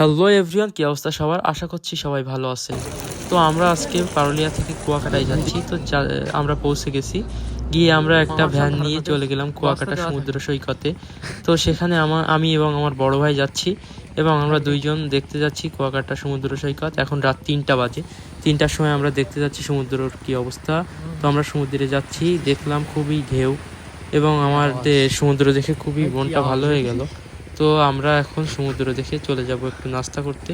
Hello everyone কি অবস্থা সবার? আশা করছি সবাই ভালো আছে তো আমরা আজকে পারুলিয়া থেকে কুয়াকাটায় যাচ্ছি। তো আমরা পৌঁছে গেছি। গিয়ে আমরা একটা ভ্যান নিয়ে চলে গেলাম কুয়াকাটা সমুদ্র সৈকতে। তো সেখানে আমার আমি এবং আমার বড় ভাই যাচ্ছি এবং আমরা দুইজন দেখতে যাচ্ছি কুয়াকাটা সমুদ্র সৈকত। এখন রাত তিনটা বাজে। তিনটার সময় আমরা দেখতে যাচ্ছি সমুদ্রের কি অবস্থা। তো আমরা সমুদ্রে যাচ্ছি দেখলাম খুবই ঢেউ এবং আমার সমুদ্র দেখে খুবই মনটা ভালো হয়ে গেল। তো আমরা এখন সমুদ্র দেখে চলে যাব একটু নাস্তা করতে।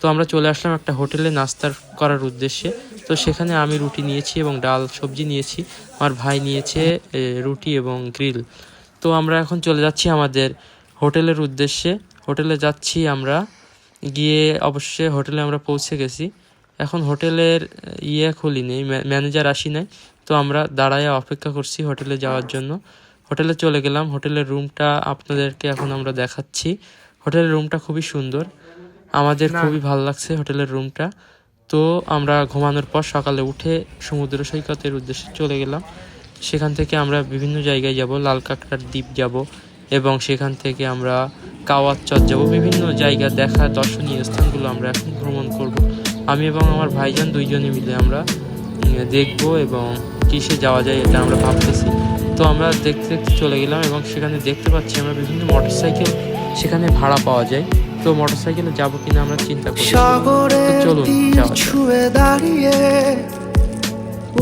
তো আমরা চলে আসলাম একটা হোটেলে নাস্তার করার উদ্দেশ্যে। তো সেখানে আমি রুটি নিয়েছি এবং ডাল সবজি নিয়েছি, আমার ভাই নিয়েছে রুটি এবং গ্রিল। তো আমরা এখন চলে যাচ্ছি আমাদের হোটেলের উদ্দেশ্যে। হোটেলে যাচ্ছি আমরা, গিয়ে অবশ্যই হোটেলে আমরা পৌঁছে গেছি। এখন হোটেলের ইয়ে খুলি নেই ম্যানেজার আসি নাই। তো আমরা দাঁড়ায় অপেক্ষা করছি হোটেলে যাওয়ার জন্য। হোটেলে চলে গেলাম। হোটেলের রুমটা আপনাদেরকে এখন আমরা দেখাচ্ছি। হোটেলের রুমটা খুবই সুন্দর। আমাদের খুবই ভালো লাগছে হোটেলের রুমটা। তো আমরা ঘুমানোর পর সকালে উঠে সমুদ্র সৈকতের উদ্দেশ্যে চলে গেলাম। সেখান থেকে আমরা বিভিন্ন জায়গায় যাব। লাল কাঁকড়ার দ্বীপ যাব এবং সেখান থেকে আমরা কাওয়াত চর যাব। বিভিন্ন জায়গা দেখা দর্শনীয় স্থানগুলো আমরা এখন ভ্রমণ করব। আমি এবং আমার ভাইজান দুইজনে মিলে আমরা দেখব এবং কিসে যাওয়া যায় এটা আমরা ভাবতেছি। তো আমরা দেখতে দেখতে চলে গেলাম এবং সেখানে দেখতে পাচ্ছি আমরা বিভিন্ন মোটর সাইকেল সেখানে ভাড়া পাওয়া যায়। তো মোটর সাইকেলে যাব কিনা আমরা চিন্তা সাগরের চলুন। ছুঁয়ে দাঁড়িয়ে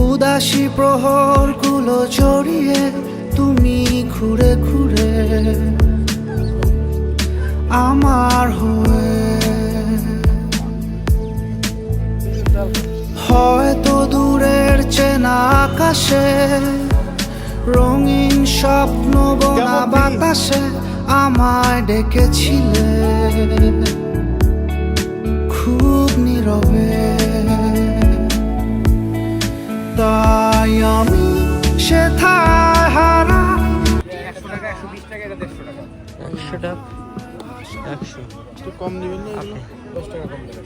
উদাসী প্রহরগুলো জড়িয়ে তুমি ঘুরে ঘুরে আমার হয়ে। হয়তো দূরের চেনা আকাশে রঙিন স্বপ্ন বোনা বাতাসে আমায় ডেকেছিলে। খুব নীরবে। তাই আমি সেথায় হারা একশো টাকা একশো বিশ টাকা এটা দেড়শো টাকা একশোটা একশো। একটু কম দিবেন না দশ টাকা কম দেবেন।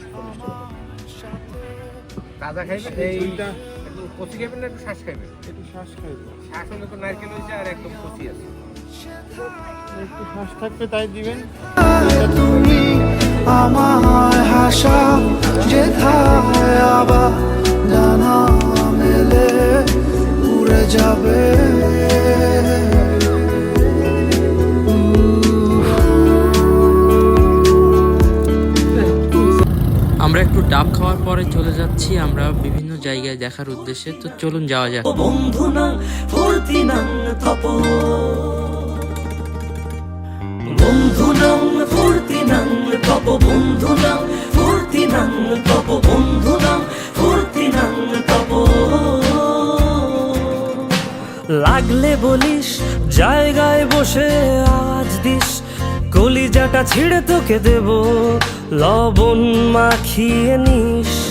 তাজা খাইবেন এই একদম কচি খাইবেন না একটু শ্বাস খাইবেন? একটু শ্বাস খাইবে। শ্বাস হলে তো নারকেল হয়েছে আর একদম কচি আছে। একটু শ্বাস থাকবে তাই দিবেন। তুমি আমায় হাসা যেথায় আবার জানা মেলে উড়ে যাবে। আমরা একটু ডাব খাওয়ার পরে চলে যাচ্ছি আমরা বিভিন্ন জায়গায় দেখার উদ্দেশ্যে, তো চলুন যাওয়া যাক। বন্ধুনা ফুর্তিনাং তপ। ফুর্তিনাং তপ। বন্ধুনাং ফুর্তিনাং তপ। লাগলে বলিস, জায়গায় বসে আজ দিস। কলিজাটা ছিঁড়ে তোকে দেব, লবণ মাখিয়ে নিস।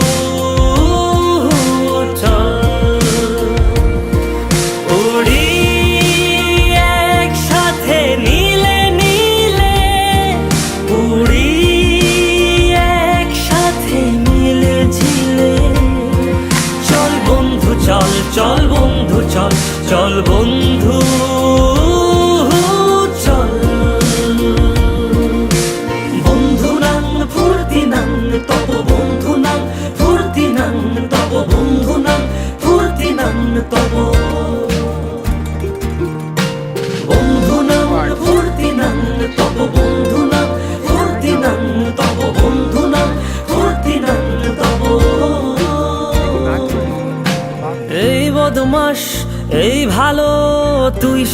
বন্ধু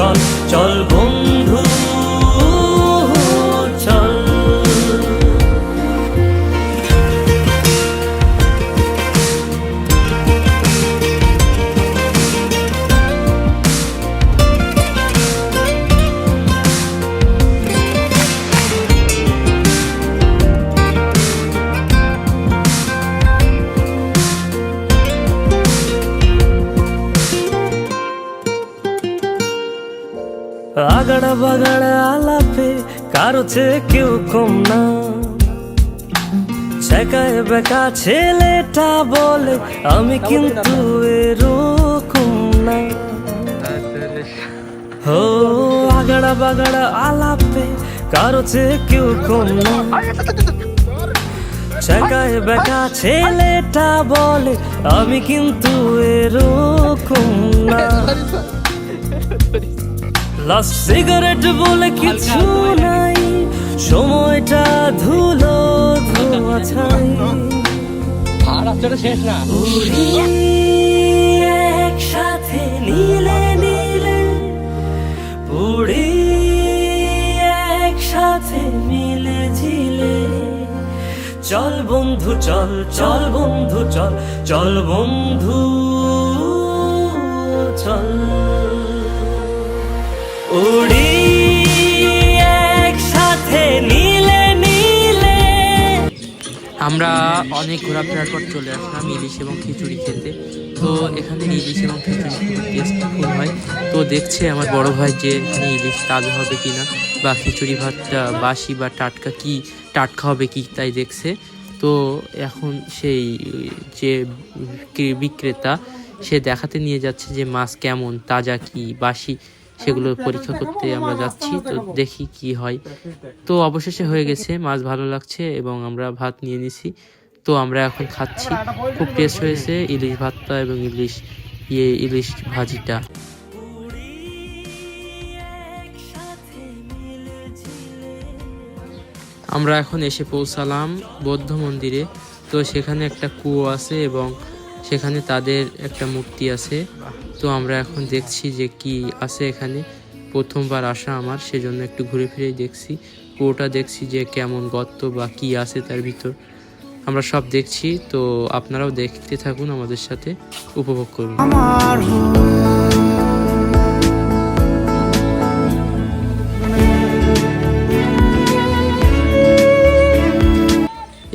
John. বাগাড়া আলাপে কারও চেয়ে কেউ কম না। ছেকায় বেকা ছেলেটা বলে, আমি কিন্তু এরকম না। হো, আগাড়া বাগাড়া আলাপে কারও চেয়ে কেউ কম না। ছেকায় বেকা ছেলেটা বলে, আমি কিন্তু এরকম না। লাস্ট সিগারেট বলে কিছু নাই। সময়টা ধুলো ধোয়া ছাই। আর রাস্তাটা শেষ না একসাথে নীলে নীলে উড়ি একসাথে মিলে ঝিলে। চল বন্ধু, চল চল বন্ধু, চল চল বন্ধু। আমরা অনেক ঘোরাফেরার পর চলে আসলাম ইলিশ এবং খিচুড়ি খেতে। তো এখানে ইলিশ এবং খিচুড়ি হয়। তো দেখছে আমার বড় ভাই যে এখানে ইলিশ তাজা হবে কিনা বা খিচুড়ি ভাতটা বাসি বা টাটকা কি, টাটকা হবে কি তাই দেখছে। তো এখন সেই যে কি- বিক্রেতা, সে দেখাতে নিয়ে যাচ্ছে যে মাছ কেমন, তাজা কি, বাসি সেগুলো পরীক্ষা করতে আমরা যাচ্ছি। তো দেখি কি হয়। তো অবশেষে হয়ে গেছে, মাছ ভালো লাগছে এবং আমরা ভাত নিয়ে নিছি। তো আমরা এখন খাচ্ছি। খুব টেস্ট হয়েছে ইলিশ ভাতটা এবং ইলিশ ইয়ে ইলিশ ভাজিটা। আমরা এখন এসে পৌঁছালাম বৌদ্ধ মন্দিরে। তো সেখানে একটা কুয়ো আছে এবং সেখানে তাদের একটা মূর্তি আছে। তো আমরা এখন দেখছি যে কি আছে এখানে। প্রথমবার আসা আমার সেজন্য একটু ঘুরে ফিরেই দেখছি। কুয়োটা দেখছি যে কেমন গর্ত বা কি আছে তার ভিতর। আমরা সব দেখছি তো আপনারাও দেখতে থাকুন আমাদের সাথে উপভোগ করুন। আমার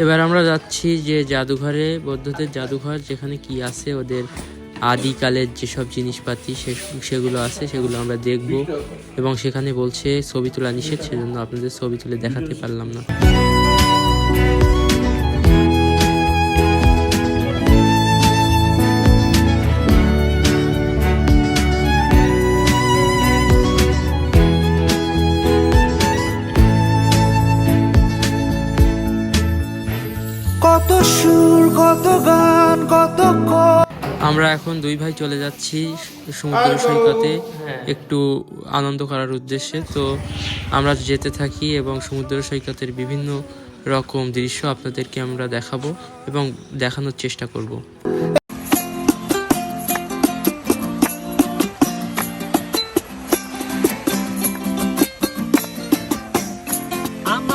এবার আমরা যাচ্ছি যে জাদুঘরে বৌদ্ধদের জাদুঘর যেখানে কি আছে ওদের আদিকালের যেসব জিনিসপাতি সে- সেগুলো আছে, সেগুলো আমরা দেখব এবং সেখানে বলছে ছবি তোলা নিষেধ, সেজন্য আপনাদের ছবি তুলে দেখাতে পারলাম না। কত সুর, কত গান, কত আমরা এখন দুই ভাই চলে যাচ্ছি সমুদ্র সৈকতে। একটু আনন্দ করার উদ্দেশ্যে। তো আমরা যেতে থাকি এবং সমুদ্র সৈকতের বিভিন্ন রকম দৃশ্য আপনাদেরকে আমরা দেখাবো এবং দেখানোর চেষ্টা করব। আমার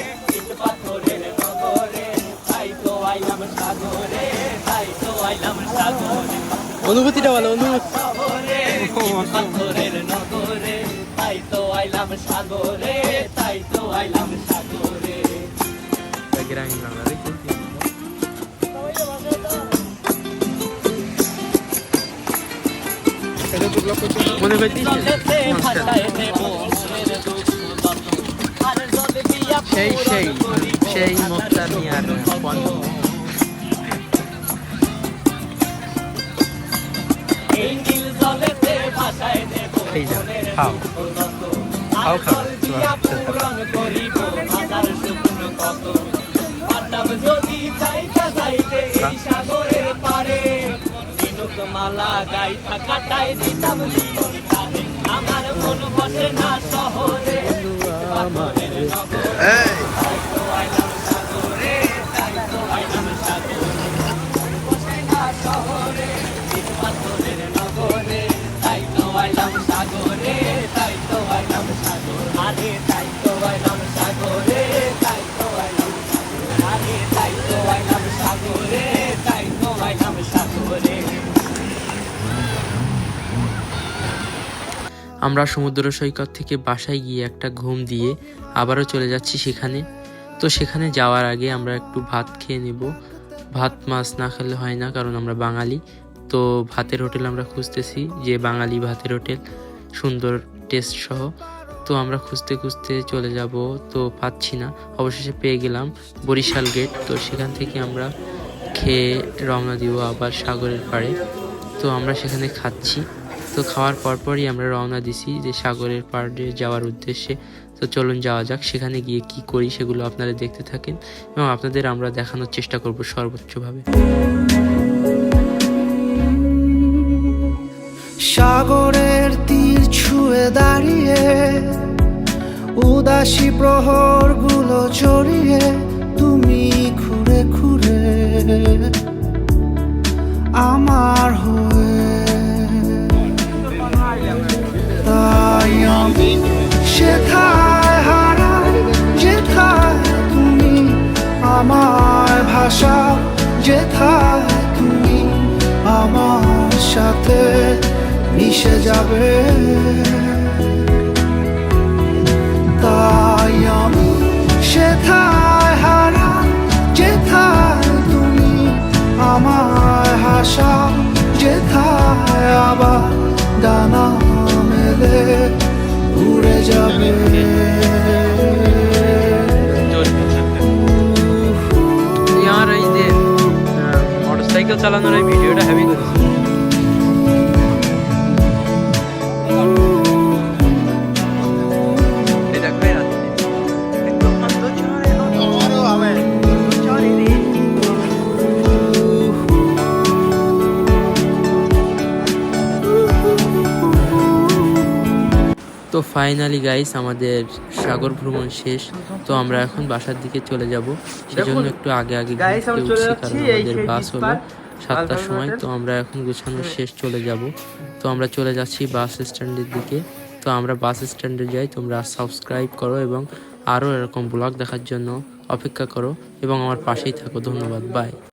অনুভূতিটা বলো অনুভূতি তাই তো আইলাম তাই তো আইলাম সাগরে গ্রামীণ বাংলা মনে সেই সেই সেই মোক্তার মিয়ার এই যা, খাও। খাও খাও মালা গাইতা কাটাই দিতাম আমার মন বসে না শহরে আমরা সমুদ্র সৈকত থেকে বাসায় গিয়ে একটা ঘুম দিয়ে আবারও চলে যাচ্ছি সেখানে। তো সেখানে যাওয়ার আগে আমরা একটু ভাত খেয়ে নেব। ভাত, মাছ না খেলে হয় না, কারণ আমরা বাঙালি। তো ভাতের হোটেল আমরা খুঁজতেছি, যে বাঙালি ভাতের হোটেল। সুন্দর টেস্ট সহ। তো আমরা খুঁজতে খুঁজতে চলে যাব, তো পাচ্ছি না। অবশেষে পেয়ে গেলাম বরিশাল গেট তো সেখান থেকে আমরা খেয়ে রওনা দিব আবার সাগরের পাড়ে। তো আমরা সেখানে খাচ্ছি। তো খাওয়ার পরপরই আমরা রওনা দিছি যে সাগরের পাড়ে যাওয়ার উদ্দেশ্যে। তো চলুন যাওয়া যাক, সেখানে গিয়ে কি করি সেগুলো আপনারা দেখতে থাকেন এবং আপনাদের আমরা দেখানোর চেষ্টা করব সর্বোচ্চভাবে। সাগরের তীর ছুঁয়ে দাঁড়িয়ে, উদাসী প্রহরগুলো জড়িয়ে তুমি ঘুরে ঘুরে, আমার হয়ে তাই আমি সেথায় হারাই, যেথায় তুমি আমার ভাষা, যেথায় তুমি আমার সাথে মিশে যাবে। তাই আমি সেথায় হারাই, যেথায় তুমি আমার হাসা যেথায় আবার চালানোর এই ভিডিওটা হেভি করেছি তো ফাইনালি গাইস আমাদের সাগর ভ্রমণ শেষ। তো আমরা এখন বাসার দিকে চলে যাব। সেজন্য একটু আগে আগে চলে উঠছি যাচ্ছি, কারণ এই আমাদের বাস হলো সাতটার সময় তো আমরা এখন গোছানোর শেষ চলে যাব। তো আমরা চলে যাচ্ছি বাস স্ট্যান্ডের দিকে। তো আমরা বাস স্ট্যান্ডে যাই তোমরা সাবস্ক্রাইব করো এবং আরও এরকম ব্লগ দেখার জন্য অপেক্ষা করো এবং আমার পাশেই থাকো। ধন্যবাদ বাই।